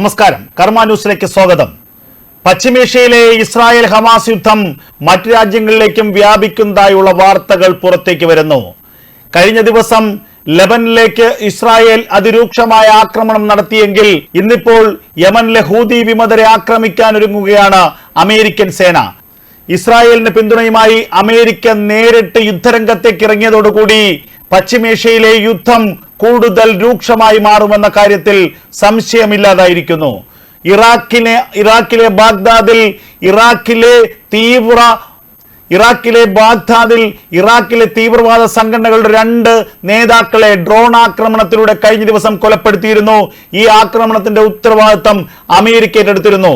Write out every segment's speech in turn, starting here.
നമസ്കാരം. കർമ്മ ന്യൂസിലേക്ക് സ്വാഗതം. പശ്ചിമേഷ്യയിലെ ഇസ്രായേൽ ഹമാസ് യുദ്ധം മറ്റു രാജ്യങ്ങളിലേക്കും വ്യാപിക്കുന്നതായുള്ള വാർത്തകൾ പുറത്തേക്ക് വരുന്നു. കഴിഞ്ഞ ദിവസം ലെബനിലേക്ക് ഇസ്രായേൽ അതിരൂക്ഷമായ ആക്രമണം നടത്തിയെങ്കിൽ ഇന്നിപ്പോൾ യമനിലെ ഹൂതി വിമതരെ ആക്രമിക്കാൻ ഒരുങ്ങുകയാണ് അമേരിക്കൻ സേന. ഇസ്രായേലിന് പിന്തുണയുമായി അമേരിക്ക നേരിട്ട് യുദ്ധരംഗത്തേക്ക് ഇറങ്ങിയതോടുകൂടി പശ്ചിമേഷ്യയിലെ യുദ്ധം കൂടുതൽ രൂക്ഷമായി മാറുമെന്ന കാര്യത്തിൽ സംശയമില്ലാതായിരിക്കുന്നു. ഇറാഖിനെ ഇറാഖിലെ ബാഗ്ദാദിൽ ഇറാഖിലെ തീവ്ര ഇറാഖിലെ ബാഗ്ദാദിൽ ഇറാഖിലെ തീവ്രവാദ സംഘടനകളുടെ രണ്ട് നേതാക്കളെ ഡ്രോൺ ആക്രമണത്തിലൂടെ കഴിഞ്ഞ ദിവസം കൊലപ്പെടുത്തിയിരുന്നു. ഈ ആക്രമണത്തിന്റെ ഉത്തരവാദിത്തം അമേരിക്ക ഏറ്റെടുത്തിരുന്നു.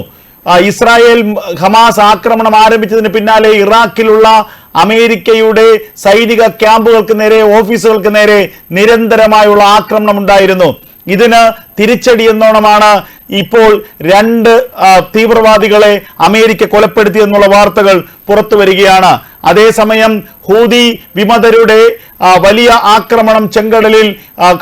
ഇസ്രായേൽ ഹമാസ് ആക്രമണം ആരംഭിച്ചതിന് പിന്നാലെ ഇറാഖിലുള്ള അമേരിക്കയുടെ സൈനിക ക്യാമ്പുകൾക്ക് നേരെ ഓഫീസുകൾക്ക് നേരെ നിരന്തരമായുള്ള ആക്രമണം ഉണ്ടായിരുന്നു. ഇതിന് തിരിച്ചടി എന്നോണമാണ് ഇപ്പോൾ രണ്ട് തീവ്രവാദികളെ അമേരിക്ക കൊലപ്പെടുത്തി എന്നുള്ള വാർത്തകൾ പുറത്തു വരികയാണ്. അതേസമയം ഹൂതി വിമതരുടെ വലിയ ആക്രമണം ചെങ്കടലിൽ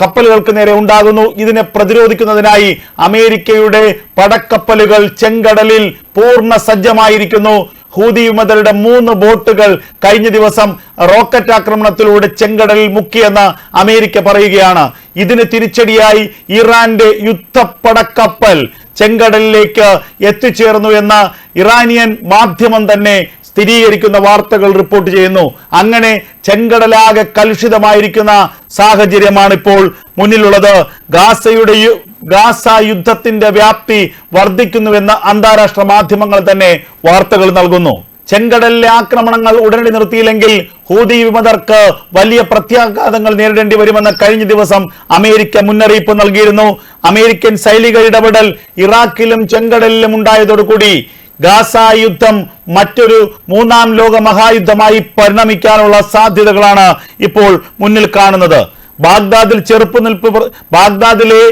കപ്പലുകൾക്ക് നേരെ ഉണ്ടാകുന്നു. ഇതിനെ പ്രതിരോധിക്കുന്നതിനായി അമേരിക്കയുടെ പടക്കപ്പലുകൾ ചെങ്കടലിൽ പൂർണ സജ്ജമായിരിക്കുന്നു. ഹൂതി വിമതരുടെ മൂന്ന് ബോട്ടുകൾ കഴിഞ്ഞ ദിവസം റോക്കറ്റ് ആക്രമണത്തിലൂടെ ചെങ്കടലിൽ മുക്കിയെന്ന് അമേരിക്ക പറയുകയാണ്. ഇതിന് തിരിച്ചടിയായി ഇറാന്റെ യുദ്ധപ്പടക്കപ്പൽ ചെങ്കടലിലേക്ക് എത്തിച്ചേർന്നു എന്ന ഇറാനിയൻ മാധ്യമം തന്നെ സ്ഥിരീകരിക്കുന്ന വാർത്തകൾ റിപ്പോർട്ട് ചെയ്യുന്നു. അങ്ങനെ ചെങ്കടലാകെ കലുഷിതമായിരിക്കുന്ന സാഹചര്യമാണ് ഇപ്പോൾ മുന്നിലുള്ളത്. ഗാസയുടെ ഗാസ യുദ്ധത്തിന്റെ വ്യാപ്തി വർദ്ധിക്കുന്നുവെന്ന് അന്താരാഷ്ട്ര മാധ്യമങ്ങൾ തന്നെ വാർത്തകൾ നൽകുന്നു. ചെങ്കടലിലെ ആക്രമണങ്ങൾ ഉടനടി നിർത്തിയില്ലെങ്കിൽ ഹൂതി വിമതർക്ക് വലിയ പ്രത്യാഘാതങ്ങൾ നേരിടേണ്ടി വരുമെന്ന് കഴിഞ്ഞ ദിവസം അമേരിക്ക മുന്നറിയിപ്പ് നൽകിയിരുന്നു. അമേരിക്കൻ സൈനിക ഇടപെടൽ ഇറാഖിലും ചെങ്കടലിലും ഉണ്ടായതോടുകൂടി ഗാസ യുദ്ധം മറ്റൊരു മൂന്നാം ലോക മഹായുദ്ധമായി പരിണമിക്കാനുള്ള സാധ്യതകളാണ് ഇപ്പോൾ മുന്നിൽ കാണുന്നത്. ബാഗ്ദാദിൽ ചെറുപ്പുനിൽപ്പ് ബാഗ്ദാദിലെ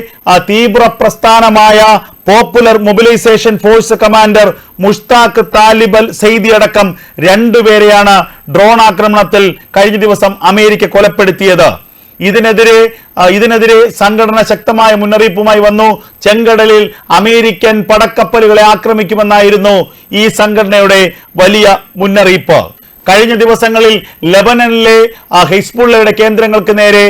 തീവ്ര പ്രസ്ഥാനമായ Popular Mobilization Force commander Mushtaq Talib Saidi അടക്കം രണ്ടുപേരെയാണ് ഡ്രോൺ ആക്രമണത്തിൽ കഴിഞ്ഞ ദിവസം അമേരിക്ക കൊലപ്പെടുത്തിയത്. ഇതിനെതിരെ ഇതിനെതിരെ സംഘടന ശക്തമായ മുന്നറിയിപ്പുമായി വന്നു. ചെങ്കടലിൽ അമേരിക്കൻ പടക്കപ്പലുകളെ ആക്രമിക്കുമെന്നായിരുന്നു ഈ സംഘടനയുടെ വലിയ മുന്നറിയിപ്പ്. കഴിഞ്ഞ ദിവസങ്ങളിൽ ലെബനനിലെ ഹിസ്ബുള്ളയുടെ കേന്ദ്രങ്ങൾക്ക് നേരെ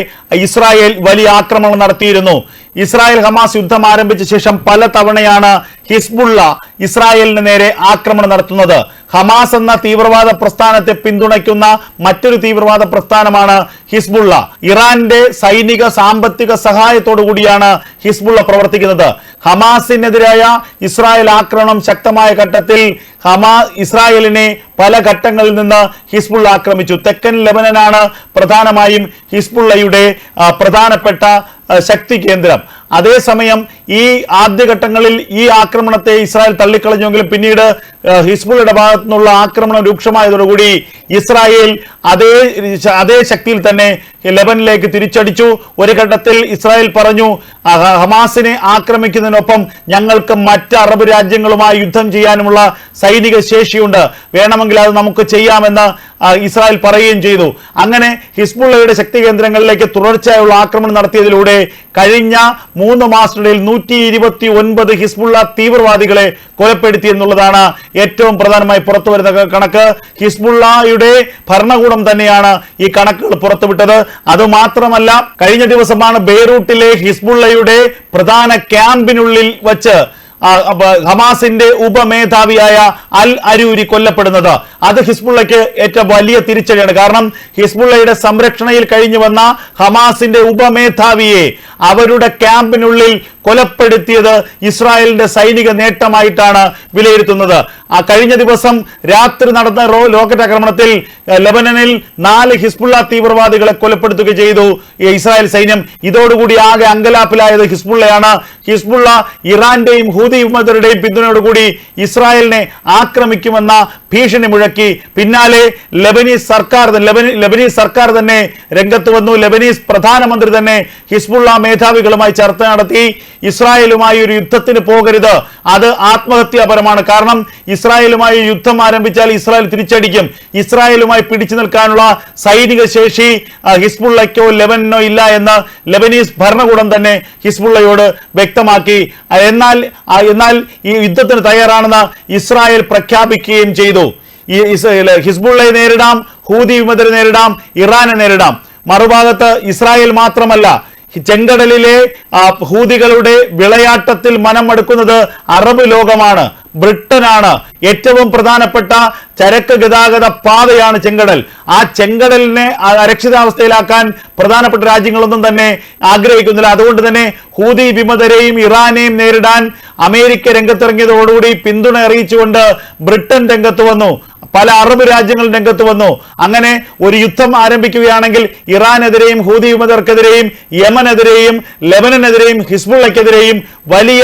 ഇസ്രായേൽ വലിയ ആക്രമണം നടത്തിയിരുന്നു. ഇസ്രായേൽ ഹമാസ് യുദ്ധം ആരംഭിച്ച ശേഷം പല തവണയാണ് ഹിസ്ബുള്ള ഇസ്രായേലിന് നേരെ ആക്രമണം നടത്തുന്നത്. ഹമാസ് എന്ന തീവ്രവാദ പ്രസ്ഥാനത്തെ പിന്തുണയ്ക്കുന്ന മറ്റൊരു തീവ്രവാദ പ്രസ്ഥാനമാണ് ഹിസ്ബുള്ള. ഇറാന്റെ സൈനിക സാമ്പത്തിക സഹായത്തോടു കൂടിയാണ് ഹിസ്ബുള്ള പ്രവർത്തിക്കുന്നത്. ഹമാസിനെതിരായ ഇസ്രായേൽ ആക്രമണം ശക്തമായ ഘട്ടത്തിൽ ഹമാ ഇസ്രായേലിനെ പല ഘട്ടങ്ങളിൽ നിന്ന് ഹിസ്ബുള്ള ആക്രമിച്ചു. തെക്കൻ ലെബനനാണ് പ്രധാനമായും ഹിസ്ബുള്ളയുടെ പ്രധാനപ്പെട്ട ശക്തി കേന്ദ്രം. അതേസമയം ഈ ആദ്യഘട്ടങ്ങളിൽ ഈ ആക്രമണത്തെ ഇസ്രായേൽ തള്ളിക്കളഞ്ഞുവെങ്കിലും പിന്നീട് ഹിസ്ബുള്ളയുടെ ഭാഗത്തു നിന്നുള്ള ആക്രമണം രൂക്ഷമായതോടുകൂടി ഇസ്രായേൽ അതേ അതേ ശക്തിയിൽ തന്നെ ലെബനിലേക്ക് തിരിച്ചടിച്ചു. ഒരു ഘട്ടത്തിൽ ഇസ്രായേൽ പറഞ്ഞു ഹമാസിനെ ആക്രമിക്കുന്നതിനൊപ്പം ഞങ്ങൾക്ക് മറ്റ് അറബ് രാജ്യങ്ങളുമായി യുദ്ധം ചെയ്യാനുമുള്ള സൈനിക ശേഷിയുണ്ട്. വേണമെങ്കിൽ അത് നമുക്ക് ചെയ്യാമെന്ന് ഇസ്രായേൽ പറയുകയും ചെയ്തു. അങ്ങനെ ഹിസ്ബുള്ളയുടെ ശക്തി കേന്ദ്രങ്ങളിലേക്ക് തുടർച്ചയായുള്ള ആക്രമണം നടത്തിയതിലൂടെ കഴിഞ്ഞ മൂന്ന് മാസത്തിനിടയിൽ നൂറ്റി ഇരുപത്തി ഒൻപത് ഹിസ്ബുള്ള തീവ്രവാദികളെ കൊലപ്പെടുത്തി എന്നുള്ളതാണ് ഏറ്റവും പ്രധാനമായി പുറത്തു വരുന്ന കണക്ക്. ഹിസ്ബുള്ളയുടെ ഭരണകൂടം തന്നെയാണ് ഈ കണക്കുകൾ പുറത്തുവിട്ടത്. അത് മാത്രമല്ല കഴിഞ്ഞ ദിവസമാണ് ബെയ്റൂട്ടിലെ ഹിസ്ബുള്ളയുടെ പ്രധാന ക്യാമ്പിനുള്ളിൽ വച്ച് ഹമാസിന്റെ ഉപമേധാവിയായ അൽ അരൂരി കൊല്ലപ്പെടുന്നത്. അത് ഹിസ്ബുള്ളയ്ക്ക് ഏറ്റവും വലിയ തിരിച്ചടിയാണ്. കാരണം ഹിസ്ബുള്ളയുടെ സംരക്ഷണയിൽ കഴിഞ്ഞു വന്ന ഹമാസിന്റെ ഉപമേധാവിയെ അവരുടെ ക്യാമ്പിനുള്ളിൽ കൊലപ്പെടുത്തിയത് ഇസ്രായേലിന്റെ സൈനിക നേട്ടമായിട്ടാണ് വിലയിരുത്തുന്നത്. ആ കഴിഞ്ഞ ദിവസം രാത്രി നടന്ന റോ ലോക്കറ്റ് ആക്രമണത്തിൽ ലബനനിൽ നാല് ഹിസ്ബുള്ള തീവ്രവാദികളെ കൊലപ്പെടുത്തുക ചെയ്തു. ഇസ്രായേൽ സൈന്യം ഇതോടുകൂടി ആകെ അങ്കലാപ്പിലായത് ഹിസ്ബുള്ളയാണ്. ഹിസ്ബുള്ള ഇറാന്റെയും ഹൂതി വിമതരുടെയും പിന്തുണയോടുകൂടി ഇസ്രായേലിനെ ആക്രമിക്കുമെന്ന ഭീഷണി മുഴക്കി. പിന്നാലെ ലബനീസ് സർക്കാർ ലെബനീസ് സർക്കാർ തന്നെ രംഗത്ത് വന്നു. ലബനീസ് പ്രധാനമന്ത്രി തന്നെ ഹിസ്ബുള്ള മേധാവികളുമായി ചർച്ച നടത്തി. ഇസ്രായേലുമായി ഒരു യുദ്ധത്തിന് പോകരുത്. അത് ആത്മഹത്യാപരമാണ്. കാരണം ഇസ്രായേലുമായി യുദ്ധം ആരംഭിച്ചാൽ ഇസ്രായേൽ തിരിച്ചടിക്കും. ഇസ്രായേലുമായി പിടിച്ചു നിൽക്കാനുള്ള സൈനിക ശേഷി ഹിസ്ബുള്ളയ്ക്കോ ലെബനോ ഇല്ല എന്ന് ലെബനീസ് ഭരണകൂടം തന്നെ ഹിസ്ബുള്ളയോട് വ്യക്തമാക്കി. എന്നാൽ എന്നാൽ ഈ യുദ്ധത്തിന് തയ്യാറാണെന്ന് ഇസ്രായേൽ പ്രഖ്യാപിക്കുകയും ചെയ്തു. ഹിസ്ബുള്ളയെ നേരിടാം ഹൂതി വിമതരെ നേരിടാം ഇറാനെ നേരിടാം. മറുഭാഗത്ത് ഇസ്രായേൽ മാത്രമല്ല ചെങ്കടലിലെ ഹൂതികളുടെ വിളയാട്ടത്തിൽ മനമടുക്കുന്നത് അറബ് ലോകമാണ്. ബ്രിട്ടനാണ്. ഏറ്റവും പ്രധാനപ്പെട്ട ചരക്ക് ഗതാഗത പാതയാണ് ചെങ്കടൽ. ആ ചെങ്കടലിനെ അരക്ഷിതാവസ്ഥയിലാക്കാൻ പ്രധാനപ്പെട്ട രാജ്യങ്ങളൊന്നും തന്നെ ആഗ്രഹിക്കുന്നില്ല. അതുകൊണ്ട് തന്നെ ഹൂതി വിമതരെയും ഇറാനെയും നേരിടാൻ അമേരിക്ക രംഗത്തിറങ്ങിയതോടുകൂടി പിന്തുണ അറിയിച്ചുകൊണ്ട് ബ്രിട്ടൻ രംഗത്ത് വന്നു. പല അറബ് രാജ്യങ്ങൾ രംഗത്ത് വന്നു. അങ്ങനെ ഒരു യുദ്ധം ആരംഭിക്കുകയാണെങ്കിൽ ഇറാനെതിരെയും ഹൂതി വിമതർക്കെതിരെയും യമനെതിരെയും ലെബനനെതിരെയും ഹിസ്ബുള്ളക്കെതിരെയും വലിയ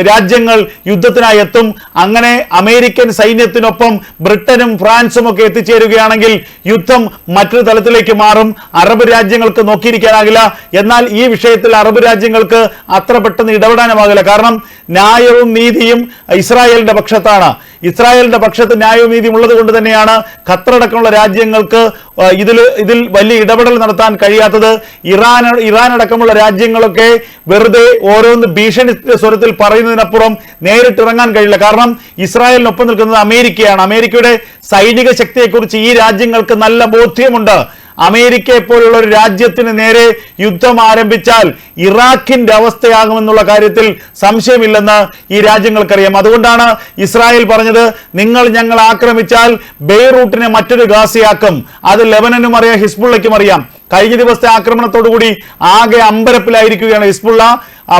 രാജ്യങ്ങൾ യുദ്ധത്തിനായി എത്തും. അങ്ങനെ അമേരിക്കൻ സൈന്യത്തിനൊപ്പം ബ്രിട്ടനും ഫ്രാൻസും ഒക്കെ എത്തിച്ചേരുകയാണെങ്കിൽ യുദ്ധം മറ്റൊരു തലത്തിലേക്ക് മാറും. അറബ് രാജ്യങ്ങൾക്ക് നോക്കിയിരിക്കാനാകില്ല. എന്നാൽ ഈ വിഷയത്തിൽ അറബ് രാജ്യങ്ങൾക്ക് അത്ര പെട്ടെന്ന് ഇടപെടാനുമാകില്ല. കാരണം ന്യായവും നീതിയും ഇസ്രായേലിന്റെ പക്ഷത്താണ്. ഇസ്രായേലിന്റെ പക്ഷത്ത് ന്യായവും നീതിയും ഉള്ളത് കൊണ്ട് തന്നെയാണ് ഖത്തറടക്കമുള്ള രാജ്യങ്ങൾക്ക് ഇതിൽ ഇതിൽ വലിയ ഇടപെടൽ നടത്താൻ കഴിയാത്തത്. ഇറാൻ ഇറാൻ അടക്കമുള്ള രാജ്യങ്ങളൊക്കെ വെറുതെ ഓരോന്ന് ഭീഷണി സ്വരത്തിൽ പറയുന്നതിനപ്പുറം നേരിട്ടിറങ്ങാൻ കഴിയില്ല. കാരണം ഇസ്രായേലിനൊപ്പം നിൽക്കുന്നത് അമേരിക്കയാണ്. അമേരിക്കയുടെ സൈനിക ശക്തിയെക്കുറിച്ച് ഈ രാജ്യങ്ങൾക്ക് നല്ല ബോധ്യമുണ്ട്. അമേരിക്കയെ പോലുള്ള ഒരു രാജ്യത്തിന് നേരെ യുദ്ധം ആരംഭിച്ചാൽ ഇറാഖിന്റെ അവസ്ഥയാകുമെന്നുള്ള കാര്യത്തിൽ സംശയമില്ലെന്ന് ഈ രാജ്യങ്ങൾക്കറിയാം. അതുകൊണ്ടാണ് ഇസ്രായേൽ പറഞ്ഞത് നിങ്ങൾ ഞങ്ങൾ ആക്രമിച്ചാൽ ബെയ്റൂട്ടിനെ മറ്റൊരു ഗാസിയാക്കും. അത് ലെബനനും അറിയാം ഹിസ്ബുള്ളയ്ക്കും അറിയാം. കഴിഞ്ഞ ദിവസത്തെ ആക്രമണത്തോടുകൂടി ആകെ അമ്പരപ്പിലായിരിക്കുകയാണ് ഹിസ്ബുള്ള.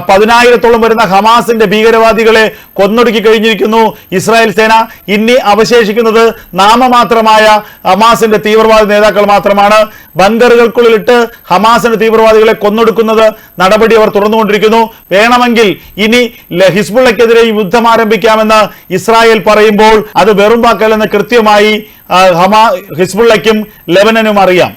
പതിനായിരത്തോളം വരുന്ന ഹമാസിന്റെ ഭീകരവാദികളെ കൊന്നൊടുക്കി കഴിഞ്ഞിരിക്കുന്നു ഇസ്രായേൽ സേന. ഇനി അവശേഷിക്കുന്നത് നാമമാത്രമായ ഹമാസിന്റെ തീവ്രവാദി നേതാക്കൾ മാത്രമാണ്. ബങ്കറുകൾക്കുള്ളിലിട്ട് ഹമാസിന്റെ തീവ്രവാദികളെ കൊന്നൊടുക്കുന്നത് നടപടി അവർ തുടർന്നുകൊണ്ടിരിക്കുന്നു. വേണമെങ്കിൽ ഇനി ഹിസ്ബുള്ളക്കെതിരെ യുദ്ധം ആരംഭിക്കാമെന്ന് ഇസ്രായേൽ പറയുമ്പോൾ അത് വെറും വാക്കല്ലെന്ന് കൃത്യമായി ഹമാ ഹിസ്ബുള്ളയ്ക്കും ലെബനനും അറിയാം.